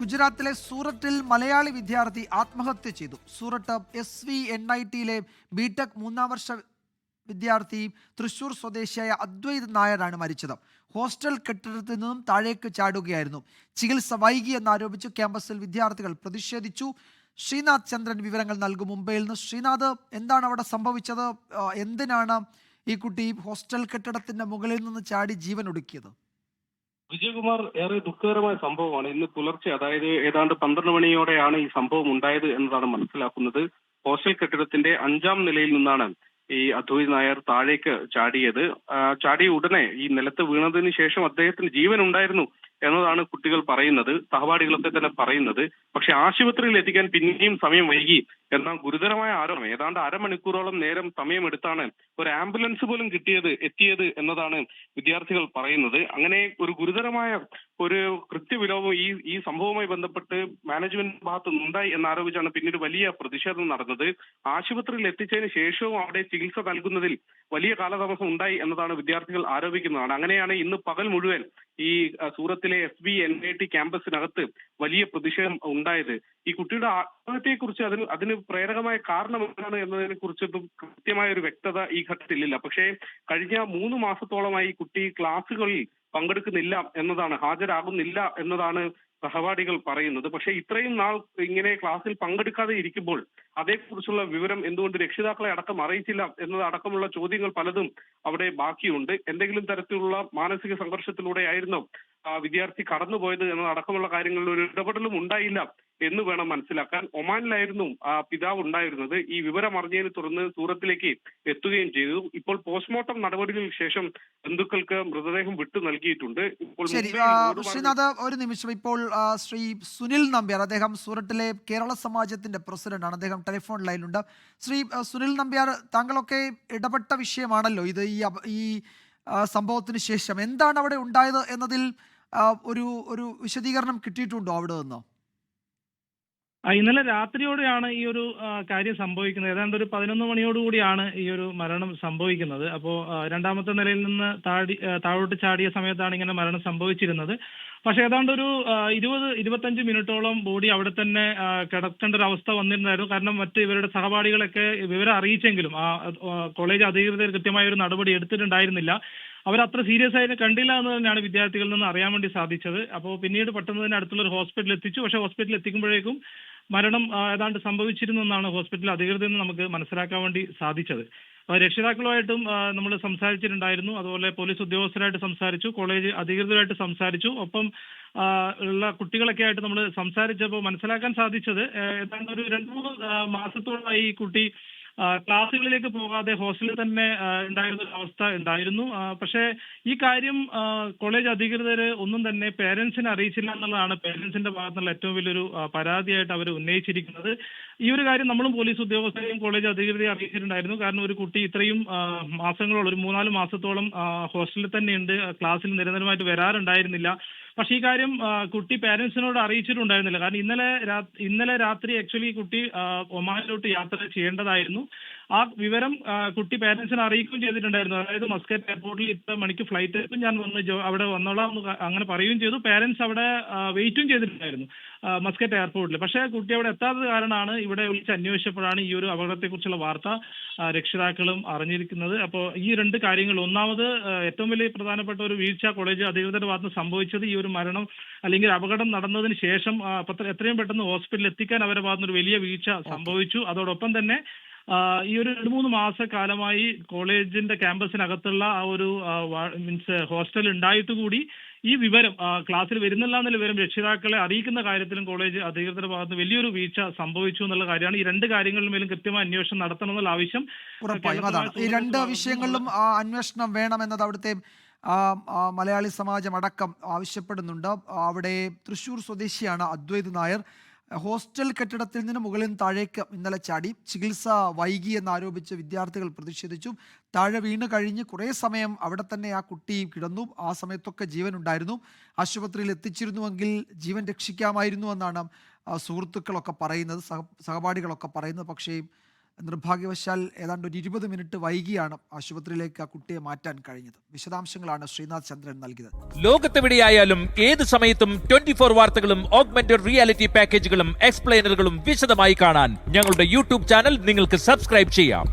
ഗുജറാത്തിലെ സൂററ്റിൽ മലയാളി വിദ്യാർത്ഥി ആത്മഹത്യ ചെയ്തു. Surat S V N I ടിയിലെ B Tech മൂന്നാം വർഷ വിദ്യാർത്ഥി തൃശൂർ സ്വദേശിയായ അദ്വൈത് നായരാണ് മരിച്ചത്. ഹോസ്റ്റൽ കെട്ടിടത്തിൽ നിന്നും താഴേക്ക് ചാടുകയായിരുന്നു. ചികിത്സ വൈകി എന്നാരോപിച്ച് ക്യാമ്പസിൽ വിദ്യാർത്ഥികൾ പ്രതിഷേധിച്ചു. ശ്രീനാഥ് ചന്ദ്രൻ വിവരങ്ങൾ നൽകും മുംബൈയിൽ നിന്ന്. ശ്രീനാഥ് എന്താണ് അവിടെ സംഭവിച്ചത്? എന്തിനാണ് ഈ കുട്ടി ഹോസ്റ്റൽ കെട്ടിടത്തിന്റെ മുകളിൽ നിന്ന് ചാടി ജീവൻ ഒടുക്കിയത് വിജയകുമാർ ഏറെ ദുഃഖകരമായ സംഭവമാണ് ഇന്ന് പുലർച്ചെ അതായത് ഏതാണ്ട് പന്ത്രണ്ട് മണിയോടെയാണ് ഈ സംഭവം ഉണ്ടായത് എന്നതാണ് മനസ്സിലാക്കുന്നത്. ഹോസ്റ്റൽ കെട്ടിടത്തിന്റെ അഞ്ചാം നിലയിൽ നിന്നാണ് ഈ അദ്വൈത് നായർ താഴേക്ക് ചാടിയത്. ചാടിയ ഉടനെ ഈ നിലത്ത് വീണതിന് ശേഷം അദ്ദേഹത്തിന് ജീവൻ ഉണ്ടായിരുന്നു എന്നതാണ് കുട്ടികൾ പറയുന്നത് സഹപാഠികളൊക്കെ തന്നെ പറയുന്നത്. പക്ഷെ ആശുപത്രിയിൽ എത്തിക്കാൻ പിന്നെയും സമയം വൈകി. എന്ന ഗുരുതരമായ ആരോപണം ഏതാണ്ട് അരമണിക്കൂറോളം നേരം സമയമെടുത്താണ് ഒരു ആംബുലൻസ് പോലും കിട്ടിയത് എത്തിയത് എന്നതാണ് വിദ്യാർത്ഥികൾ പറയുന്നത്. അങ്ങനെ ഒരു ഗുരുതരമായ ഒരു കൃത്യവിലോപം ഈ ഈ സംഭവവുമായി ബന്ധപ്പെട്ട് മാനേജ്മെന്റ് ഭാഗത്ത് നിന്നുണ്ടായി എന്നാരോപിച്ചാണ് പിന്നീട് വലിയ പ്രതിഷേധം നടന്നത്. ആശുപത്രിയിൽ എത്തിച്ചതിന് ശേഷവും അവിടെ ചികിത്സ നൽകുന്നതിൽ വലിയ കാലതാമസം ഉണ്ടായി എന്നതാണ് വിദ്യാർത്ഥികൾ ആരോപിക്കുന്നതാണ്. അങ്ങനെയാണ് ഇന്ന് പകൽ മുഴുവൻ ഈ സൂറത്തിലെ S B N I T ക്യാമ്പസിനകത്ത് വലിയ പ്രതിഷേധം ഉണ്ടായത്. ഈ കുട്ടിയുടെ ആത്മഹത്യയെക്കുറിച്ച് അതിന് അതിന് പ്രേരകമായ കാരണം എന്താണ് എന്നതിനെ കുറിച്ചൊന്നും കൃത്യമായ ഒരു വ്യക്തത ഈ ഘട്ടത്തിലില്ല. പക്ഷേ കഴിഞ്ഞ മൂന്ന് മാസത്തോളമായി കുട്ടി ക്ലാസ്സുകളിൽ പങ്കെടുക്കുന്നില്ല എന്നതാണ് ഹാജരാകുന്നില്ല എന്നതാണ് സഹപാഠികൾ പറയുന്നത്. പക്ഷെ ഇത്രയും നാൾ ഇങ്ങനെ ക്ലാസ്സിൽ പങ്കെടുക്കാതെ ഇരിക്കുമ്പോൾ അതേക്കുറിച്ചുള്ള വിവരം എന്തുകൊണ്ട് രക്ഷിതാക്കളെ അടക്കം അറിയിച്ചില്ല എന്നതടക്കമുള്ള ചോദ്യങ്ങൾ പലതും അവിടെ ബാക്കിയുണ്ട്. എന്തെങ്കിലും തരത്തിലുള്ള മാനസിക സംഘർഷത്തിലൂടെ ആയിരുന്നോ ആ വിദ്യാർത്ഥി കടന്നുപോയത് എന്നതടക്കമുള്ള കാര്യങ്ങളിൽ ഒരു ഇടപെടലും ഉണ്ടായില്ല. എന്ന് വേണം മനസ്സിലാക്കാൻ. ഒമാനിലായിരുന്നു ആ പിതാവ് ഉണ്ടായിരുന്നത്. ഈ വിവരം അറിഞ്ഞതിനെ തുടർന്ന് സൂറത്തിലേക്ക് എത്തുകയും ചെയ്തു. ഇപ്പോൾ പോസ്റ്റ്മോർട്ടം നടപടികൾക്ക് ശേഷം ബന്ധുക്കൾക്ക് മൃതദേഹം വിട്ടു നൽകിയിട്ടുണ്ട്. ഇപ്പോൾ ശ്രീനാഥ് ഒരു നിമിഷം. ഇപ്പോൾ ശ്രീ സുനിൽ നമ്പ്യാർ അദ്ദേഹം സൂറത്തിലെ കേരള സമാജത്തിന്റെ പ്രസിഡന്റാണ്. അദ്ദേഹം ടെലിഫോൺ ലൈനിലുണ്ട്. ശ്രീ സുനിൽ നമ്പ്യാർ താങ്കളൊക്കെ ഇടപെട്ട വിഷയമാണല്ലോ ഇത് ഈ ഈ സംഭവത്തിന് ശേഷം. എന്താണ് അവിടെ ഉണ്ടായത് എന്നതിൽ ഒരു ഒരു വിശദീകരണം കിട്ടിയിട്ടുണ്ടോ അവിടെ നിന്ന്? ഇന്നലെ രാത്രിയോടെയാണ് ഈ ഒരു കാര്യം സംഭവിക്കുന്നത്. ഏതാണ്ട് ഒരു പതിനൊന്ന് മണിയോടുകൂടിയാണ് ഈ ഒരു മരണം സംഭവിക്കുന്നത്. അപ്പോൾ രണ്ടാമത്തെ നിലയിൽ നിന്ന് താഴി താഴോട്ട് ചാടിയ സമയത്താണ് ഇങ്ങനെ മരണം സംഭവിച്ചിരുന്നത്. പക്ഷെ ഏതാണ്ട് ഒരു ഇരുപത് ഇരുപത്തഞ്ച് മിനിറ്റോളം ബോഡി അവിടെ തന്നെ കിടക്കേണ്ട ഒരു അവസ്ഥ വന്നിരുന്നായിരുന്നു. കാരണം മറ്റ് ഇവരുടെ സഹപാഠികളൊക്കെ വിവരം അറിയിച്ചെങ്കിലും ആ കോളേജ് അധികൃതർ കൃത്യമായ ഒരു നടപടി എടുത്തിട്ടുണ്ടായിരുന്നില്ല. അവർ അത്ര സീരിയസ് ആയിട്ട് കണ്ടില്ല എന്ന് തന്നെയാണ് വിദ്യാർത്ഥികളിൽ നിന്ന് അറിയാൻ വേണ്ടി സാധിച്ചത്. അപ്പോൾ പിന്നീട് പെട്ടെന്ന് തന്നെ അടുത്തുള്ള ഒരു ഹോസ്പിറ്റലിൽ എത്തിച്ചു. പക്ഷേ ഹോസ്പിറ്റലിൽ എത്തിക്കുമ്പോഴേക്കും മരണം ഏതാണ്ട് സംഭവിച്ചിരുന്നു എന്നാണ് ഹോസ്പിറ്റൽ അധികൃതർ നിന്ന് നമുക്ക് മനസ്സിലാക്കാൻ വേണ്ടി സാധിച്ചത്. രക്ഷിതാക്കളുമായിട്ടും നമ്മൾ സംസാരിച്ചിട്ടുണ്ടായിരുന്നു. അതുപോലെ പോലീസ് ഉദ്യോഗസ്ഥരായിട്ട് സംസാരിച്ചു കോളേജ് അധികൃതരായിട്ട് സംസാരിച്ചു. ഒപ്പം ഉള്ള കുട്ടികളൊക്കെ ആയിട്ട് നമ്മൾ സംസാരിച്ചപ്പോൾ മനസ്സിലാക്കാൻ സാധിച്ചത് ഏതാണ്ട് ഒരു രണ്ട് മൂന്ന് മാസത്തോളമായി ഈ കുട്ടി ക്ലാസ്സുകളിലേക്ക് പോകാതെ ഹോസ്റ്റലിൽ തന്നെ ഉണ്ടായിരുന്ന ഒരു അവസ്ഥ ഉണ്ടായിരുന്നു. പക്ഷേ ഈ കാര്യം കോളേജ് അധികൃതർ ഒന്നും തന്നെ പേരൻസിനെ അറിയിച്ചില്ല എന്നുള്ളതാണ് പേരൻസിന്റെ ഭാഗത്തുനിന്നുള്ള ഏറ്റവും വലിയൊരു പരാതിയായിട്ട് അവർ ഉന്നയിച്ചിരിക്കുന്നത്. ഈ ഒരു കാര്യം നമ്മളും പോലീസ് ഉദ്യോഗസ്ഥരെയും കോളേജ് അധികൃതരെ അറിയിച്ചിട്ടുണ്ടായിരുന്നു. കാരണം ഒരു കുട്ടി ഇത്രയും മാസങ്ങളോളം ഒരു മൂന്നാൽ മാസത്തോളം ഹോസ്റ്റലിൽ തന്നെയുണ്ട് ക്ലാസ്സിൽ നിരന്തരമായിട്ട് വരാറുണ്ടായിരുന്നില്ല. പക്ഷെ ഈ കാര്യം കുട്ടി പാരന്റ്സിനോട് അറിയിച്ചിട്ടുണ്ടായിരുന്നില്ല. കാരണം ഇന്നലെ ഇന്നലെ രാത്രി ആക്ച്വലി കുട്ടി ഒമാനിലോട്ട് യാത്ര ചെയ്യേണ്ടതായിരുന്നു. ആ വിവരം കുട്ടി പേരൻസിനെ അറിയിക്കുകയും ചെയ്തിട്ടുണ്ടായിരുന്നു. അതായത് മസ്കറ്റ് എയർപോർട്ടിൽ ഇത്ര മണിക്ക് ഫ്ലൈറ്റ് എത്തും ഞാൻ വന്ന് അവിടെ വന്നോളാം അങ്ങനെ പറയുകയും ചെയ്തു. പേരൻസ് അവിടെ വെയിറ്റും ചെയ്തിട്ടുണ്ടായിരുന്നു മസ്കറ്റ് എയർപോർട്ടിൽ പക്ഷേ കുട്ടി അവിടെ എത്താത്തത് കാരണമാണ് ഇവിടെ വിളിച്ച് അന്വേഷിച്ചപ്പോഴാണ് ഈ ഒരു അപകടത്തെക്കുറിച്ചുള്ള വാർത്ത രക്ഷിതാക്കളും അറിഞ്ഞിരിക്കുന്നത്. അപ്പോൾ ഈ രണ്ട് കാര്യങ്ങൾ ഒന്നാമത് ഏറ്റവും വലിയ പ്രധാനപ്പെട്ട ഒരു വീഴ്ച കോളേജ് അധികൃതരുടെ ഭാഗത്ത് സംഭവിച്ചത് ഈ ഒരു മരണം അല്ലെങ്കിൽ അപകടം നടന്നതിന് ശേഷം എത്രയും പെട്ടെന്ന് ഹോസ്പിറ്റലിൽ എത്തിക്കാൻ അവരുടെ ഭാഗത്തുനിന്ന് ഒരു വലിയ വീഴ്ച സംഭവിച്ചു. അതോടൊപ്പം തന്നെ ഈ ഒരു രണ്ട് മൂന്ന് മാസക്കാലമായി കോളേജിന്റെ ക്യാമ്പസിനകത്തുള്ള ആ ഒരു മീൻസ് ഹോസ്റ്റൽ ഉണ്ടായിട്ട് കൂടി ഈ വിവരം ക്ലാസ്സിൽ വരുന്നില്ല എന്നുള്ള വിവരം രക്ഷിതാക്കളെ അറിയിക്കുന്ന കാര്യത്തിലും കോളേജ് അധികൃതരുടെ ഭാഗത്ത് വലിയൊരു വീഴ്ച സംഭവിച്ചു എന്നുള്ള കാര്യമാണ്. ഈ രണ്ട് കാര്യങ്ങളിൽ മേലും കൃത്യമായ അന്വേഷണം നടത്തണം എന്നുള്ള ആവശ്യം ഈ രണ്ട് വിഷയങ്ങളിലും അന്വേഷണം വേണമെന്നത് അവിടുത്തെ മലയാളി സമാജം അടക്കം ആവശ്യപ്പെടുന്നുണ്ട്. അവിടെ തൃശൂർ സ്വദേശിയാണ് അദ്വൈത് നായർ. ഹോസ്റ്റൽ കെട്ടിടത്തിൽ നിന്ന് മുകളിൽ താഴേക്ക് ഇന്നലെ ചാടി ചികിത്സ വൈകി എന്നാരോപിച്ച് വിദ്യാർത്ഥികൾ പ്രതിഷേധിച്ചു. താഴെ വീണ് കഴിഞ്ഞ് കുറേ സമയം അവിടെ തന്നെ ആ കുട്ടി കിടന്നു. ആ സമയത്തൊക്കെ ജീവൻ ഉണ്ടായിരുന്നു. ആശുപത്രിയിൽ എത്തിച്ചിരുന്നുവെങ്കിൽ ജീവൻ രക്ഷിക്കാമായിരുന്നു എന്നാണ് സുഹൃത്തുക്കളൊക്കെ പറയുന്നത് സഹ സഹപാഠികളൊക്കെ പറയുന്നത്. പക്ഷേ നിർഭാഗ്യവശാൽ ഏതാണ്ട് ഒരു ഇരുപത് മിനിറ്റ് വൈകിയാണ് ആശുപത്രിയിലേക്ക് ആ കുട്ടിയെ മാറ്റാൻ കഴിഞ്ഞത്. വിശദാംശങ്ങളാണ് ശ്രീനാഥ് ചന്ദ്രൻ നൽകിയത്. ലോകത്തെവിടെയായാലും ഏത് സമയത്തും ട്വന്റി ഫോർ വാർത്തകളും ഓഗ്മെന്റഡ് റിയാലിറ്റി പാക്കേജുകളും എക്സ്പ്ലെയിനറുകളും വിശദമായി കാണാൻ ഞങ്ങളുടെ യൂട്യൂബ് ചാനൽ നിങ്ങൾക്ക് സബ്സ്ക്രൈബ് ചെയ്യാം.